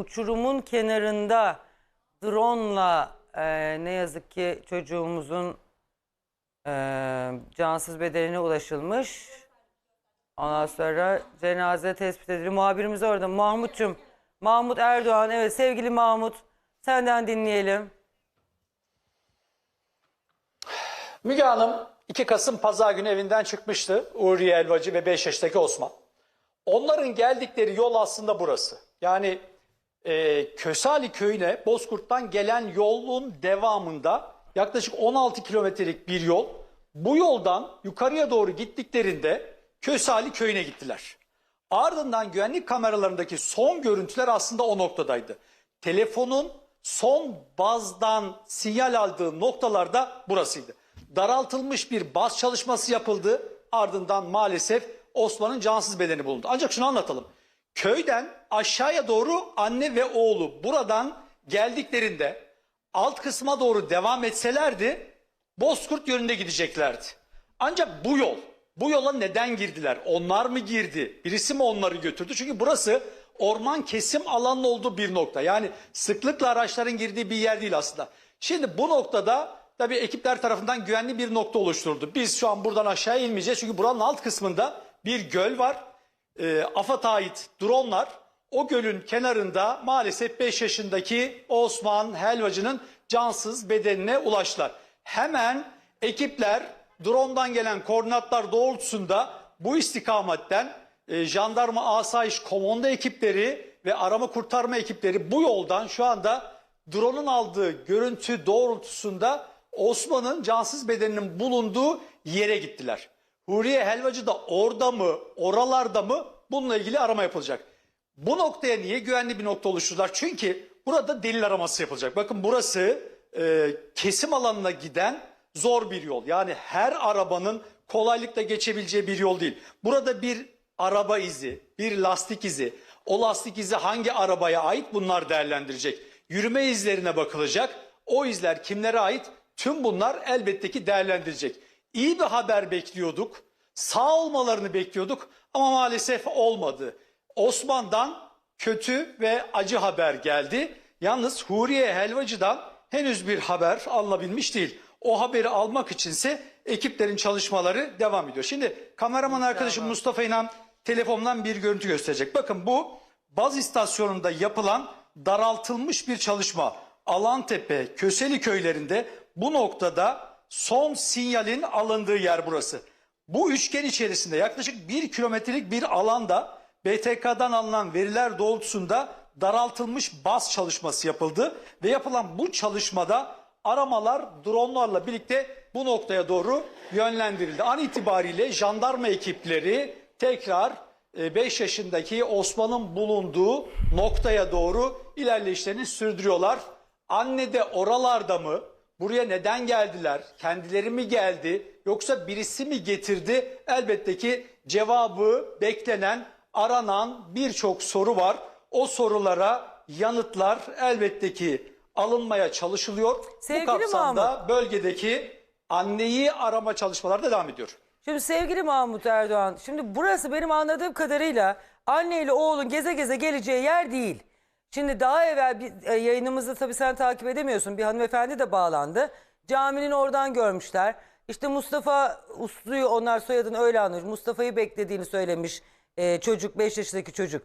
uçurumun kenarında drone'la e, ne yazık ki çocuğumuzun e, cansız bedenine ulaşılmış. Ondan sonra cenaze tespit edildi. Muhabirimiz orada. Mahmut'cum. Mahmut Erdoğan. Evet sevgili Mahmut. Senden dinleyelim. Müge Hanım 2 Kasım Pazar günü evinden çıkmıştı. Uğurye Elvacı ve 5 yaşındaki Osman. Onların geldikleri yol aslında burası. Yani e, Kösali köyüne Bozkurt'tan gelen yolun devamında yaklaşık 16 kilometrelik bir yol. Bu yoldan yukarıya doğru gittiklerinde Kösali köyüne gittiler. Ardından güvenlik kameralarındaki son görüntüler aslında o noktadaydı. Telefonun son bazdan sinyal aldığı noktalarda burasıydı. Daraltılmış bir baz çalışması yapıldı. Ardından maalesef Osman'ın cansız bedeni bulundu. Ancak şunu anlatalım. Köyden aşağıya doğru anne ve oğlu buradan geldiklerinde alt kısma doğru devam etselerdi Bozkurt yönünde gideceklerdi. Ancak bu yol, bu yola neden girdiler? Onlar mı girdi? Birisi mi onları götürdü? Çünkü burası orman kesim alanının olduğu bir nokta. Yani sıklıkla araçların girdiği bir yer değil aslında. Şimdi bu noktada tabii ekipler tarafından güvenli bir nokta oluşturuldu. Biz şu an buradan aşağı inmeyeceğiz. Çünkü buranın alt kısmında bir göl var. E, AFAD'a ait dronlar o gölün kenarında maalesef 5 yaşındaki Osman Helvacı'nın cansız bedenine ulaştılar. Hemen ekipler drondan gelen koordinatlar doğrultusunda bu istikametten e, jandarma asayiş komando ekipleri ve arama kurtarma ekipleri bu yoldan şu anda drone'un aldığı görüntü doğrultusunda Osman'ın cansız bedeninin bulunduğu yere gittiler. Huriye Helvacı da orada mı, oralarda mı bununla ilgili arama yapılacak. Bu noktaya niye güvenli bir nokta oluşturdular? Çünkü burada delil araması yapılacak. Bakın burası e, kesim alanına giden zor bir yol. Yani her arabanın kolaylıkla geçebileceği bir yol değil. Burada bir araba izi, bir lastik izi, o lastik izi hangi arabaya ait bunlar değerlendirecek. Yürüme izlerine bakılacak. O izler kimlere ait? Tüm bunlar elbette ki değerlendirecek. İyi bir haber bekliyorduk. Sağ olmalarını bekliyorduk ama maalesef olmadı. Osman'dan kötü ve acı haber geldi. Yalnız Huriye Helvacı'dan henüz bir haber alınabilmiş değil. O haberi almak içinse ekiplerin çalışmaları devam ediyor. Şimdi kameraman arkadaşım Mustafa İnan telefondan bir görüntü gösterecek. Bakın bu baz istasyonunda yapılan daraltılmış bir çalışma. Alantepe, Köseli köylerinde bu noktada son sinyalin alındığı yer burası. Bu üçgen içerisinde yaklaşık bir kilometrelik bir alanda BTK'dan alınan veriler doğrultusunda daraltılmış baz çalışması yapıldı ve yapılan bu çalışmada aramalar dronlarla birlikte bu noktaya doğru yönlendirildi. An itibariyle jandarma ekipleri tekrar 5 yaşındaki Osman'ın bulunduğu noktaya doğru ilerleyişlerini sürdürüyorlar. Anne de oralarda mı? Buraya neden geldiler? Kendileri mi geldi? Yoksa birisi mi getirdi? Elbette ki cevabı beklenen, aranan birçok soru var. O sorulara yanıtlar elbette ki alınmaya çalışılıyor. Sevgili Bu kapsamda Mahmut. bölgedeki anneyi arama çalışmaları da devam ediyor. Şimdi sevgili Mahmut Erdoğan, şimdi burası benim anladığım kadarıyla anne ile oğlun geze geze geleceği yer değil. Şimdi daha evvel bir e, yayınımızda tabii sen takip edemiyorsun. Bir hanımefendi de bağlandı. Caminin oradan görmüşler. İşte Mustafa Uslu'yu onlar soyadını öyle anlıyor. Mustafa'yı beklediğini söylemiş e, çocuk 5 yaşındaki çocuk.